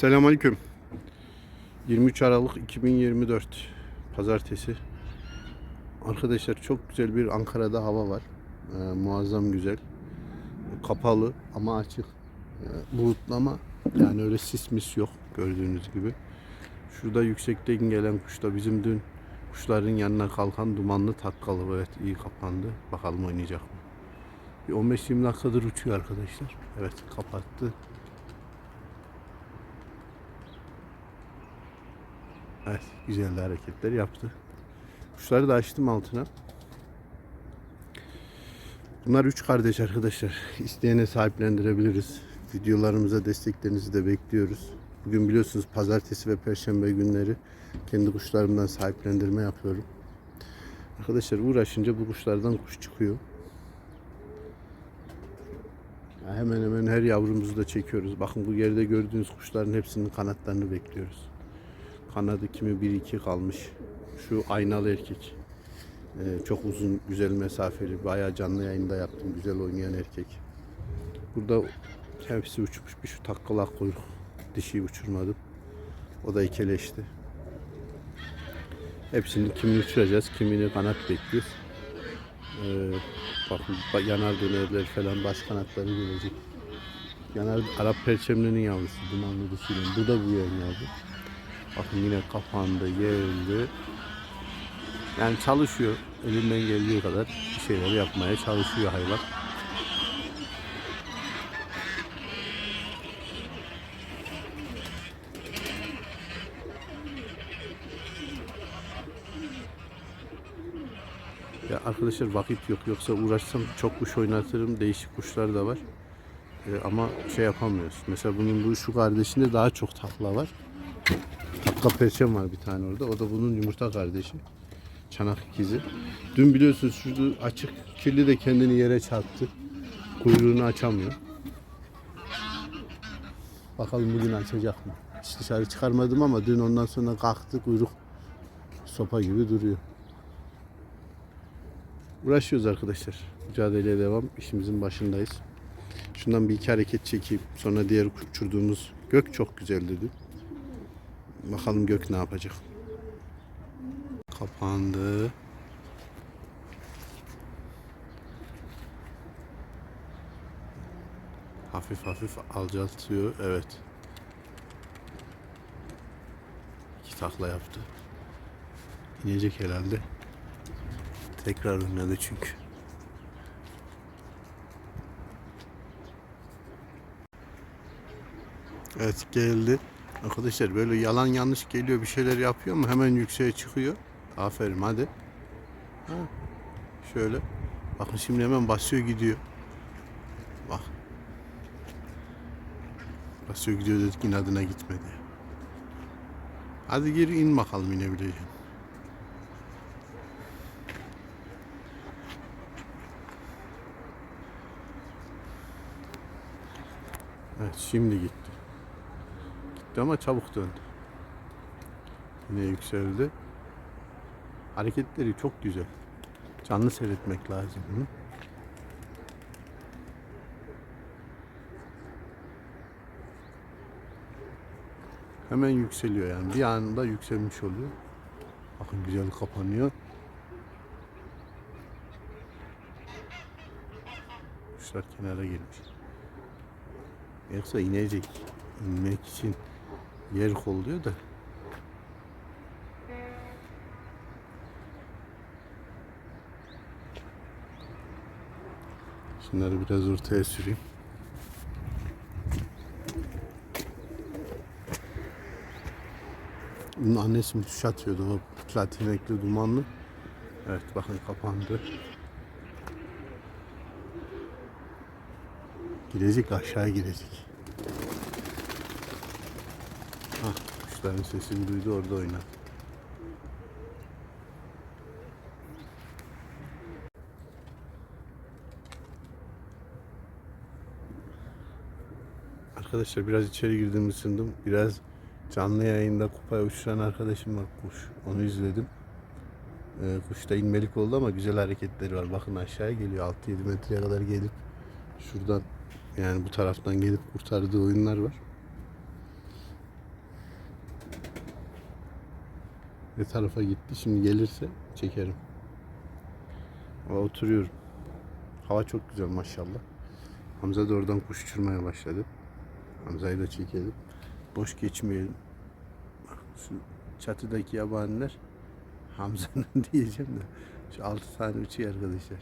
Selamünaleyküm. 23 Aralık 2024 Pazartesi. Arkadaşlar çok güzel bir Ankara'da hava var. Ee, muazzam güzel. Kapalı ama açık. Ee, bulutlu ama yani öyle sis mis yok gördüğünüz gibi. Şurada yüksekten gelen kuş da bizim dün kuşların yanına kalkan dumanlı takkalı. Evet iyi kapandı. Bakalım oynayacak mı? Bir 15-20 dakikadır uçuyor arkadaşlar. Evet kapattı. Evet, güzel de hareketler yaptı. Kuşları da açtım altına. Bunlar üç kardeş arkadaşlar. İsteyene sahiplendirebiliriz. Videolarımıza desteklerinizi de bekliyoruz. Bugün biliyorsunuz pazartesi ve perşembe günleri kendi kuşlarımdan sahiplendirme yapıyorum. Arkadaşlar uğraşınca bu kuşlardan kuş çıkıyor. Hemen hemen her yavrumuzu da çekiyoruz. Bakın bu geride gördüğünüz kuşların hepsinin kanatlarını bekliyoruz. Kanadı kimi bir iki kalmış. Şu aynalı erkek. Ee, çok uzun, güzel mesafeli. Bayağı canlı yayında yaptım. Güzel oynayan erkek. Burada hepsi uçmuş. Bir şu takkalak kuyruk. Dişiyi uçurmadım. O da ikeleşti. Hepsini kimini uçuracağız, kimini kanat bekliyoruz. Ee, bakın ba- yanar dönerler falan baş kanatları gelecek. Yanar Arap perçemlerinin yavrusu. Dumanlı dişiyle. Bu da bu yavru. Bakın yine kapandı, geldi. Yani çalışıyor. Elinden geldiği kadar bir şeyler yapmaya çalışıyor hayvan. Ya arkadaşlar vakit yok yoksa uğraşsam çok kuş oynatırım. Değişik kuşlar da var. Ee, ama şey yapamıyoruz. Mesela bunun bu şu kardeşinde daha çok takla var. Perçem var bir tane orada. O da bunun yumurta kardeşi. Çanak ikizi. Dün biliyorsunuz şurada açık kirli de kendini yere çarptı. Kuyruğunu açamıyor. Bakalım bugün açacak mı? Hiç dışarı çıkarmadım ama dün ondan sonra kalktı kuyruk sopa gibi duruyor. Uğraşıyoruz arkadaşlar. Mücadeleye devam. İşimizin başındayız. Şundan bir iki hareket çekeyim. Sonra diğer uçurduğumuz gök çok güzel dedi. Bakalım gök ne yapacak. Kapandı. Hafif hafif alçaltıyor. Evet. İki takla yaptı. İnecek herhalde. Tekrar oynadı çünkü. Evet geldi. Arkadaşlar böyle yalan yanlış geliyor bir şeyler yapıyor mu hemen yükseğe çıkıyor. Aferin hadi. Ha. Şöyle. Bakın şimdi hemen basıyor gidiyor. Bak. Basıyor gidiyor dedik inadına gitmedi. Hadi geri in bakalım inebileceksin. Evet şimdi gitti. Gitti ama çabuk döndü. Yine yükseldi. Hareketleri çok güzel. Canlı seyretmek lazım. Hı? Hemen yükseliyor yani. Bir anda yükselmiş oluyor. Bakın güzel kapanıyor. Kuşlar kenara gelmiş. Yoksa inecek. İnmek için yer kolluyor da. Şunları biraz ortaya süreyim. Bunun annesi müthiş atıyordu o platin renkli dumanlı. Evet bakın kapandı. Girecek aşağı girecek. Hah, kuşların sesini duydu orada oynar. Arkadaşlar biraz içeri girdim ısındım. Biraz canlı yayında kupaya uçuran arkadaşım var kuş. Onu izledim. Ee, kuş da inmelik oldu ama güzel hareketleri var. Bakın aşağıya geliyor. 6-7 metreye kadar gelip şuradan yani bu taraftan gelip kurtardığı oyunlar var. Ne tarafa gitti. Şimdi gelirse çekerim. Ama oturuyorum. Hava çok güzel maşallah. Hamza da oradan kuş uçurmaya başladı. Hamza'yı da çekelim. Boş geçmeyelim. Şu çatıdaki yabaniler Hamza'nın diyeceğim de şu altı tane uçuyor arkadaşlar.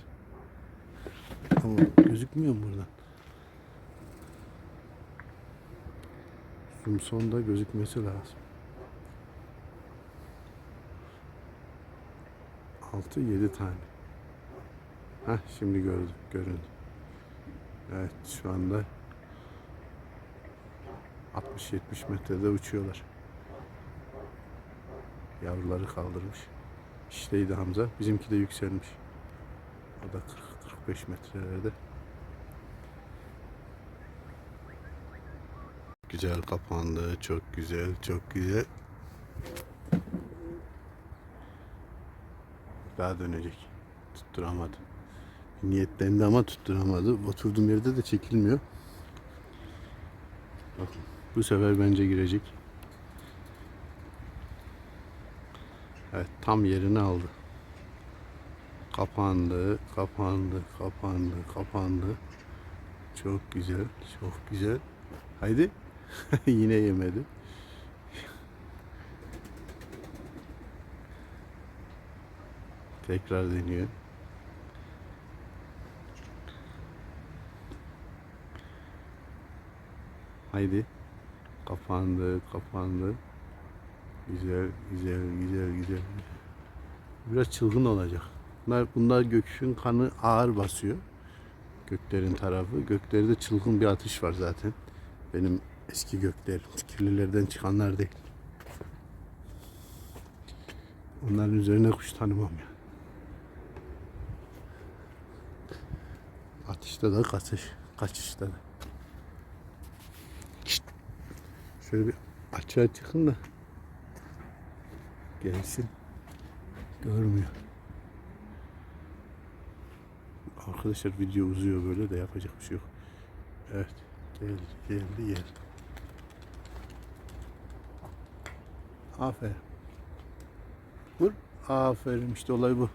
Ama gözükmüyor mu buradan? Zoom sonda gözükmesi lazım. 6 7 tane. Heh şimdi gördüm, göründü. Evet şu anda 60-70 metrede uçuyorlar. Yavruları kaldırmış. İşteydi Hamza. Bizimki de yükselmiş. O da 40-45 metrelerde. Güzel kapandı. Çok güzel. Çok güzel. Daha dönecek. Tutturamadı. Niyetlendi ama tutturamadı. Oturduğum yerde de çekilmiyor. Bakın bu sefer bence girecek. Evet tam yerini aldı. Kapandı, kapandı, kapandı, kapandı. Çok güzel, çok güzel. Haydi. Yine yemedi. Tekrar deniyor. Haydi. Kapandı, kapandı. Güzel, güzel, güzel, güzel. Biraz çılgın olacak. Bunlar, bunlar gökün kanı ağır basıyor. Göklerin tarafı. Göklerde çılgın bir atış var zaten. Benim eski göklerim. Kirlilerden çıkanlar değil. Onların üzerine kuş tanımam ya. Atışta da kaçış, kaçışta da. Şöyle bir açığa çıkın da gelsin. Görmüyor. Arkadaşlar video uzuyor böyle de yapacak bir şey yok. Evet. Geldi, geldi, geldi. Aferin. Vur. Aferin işte olay bu.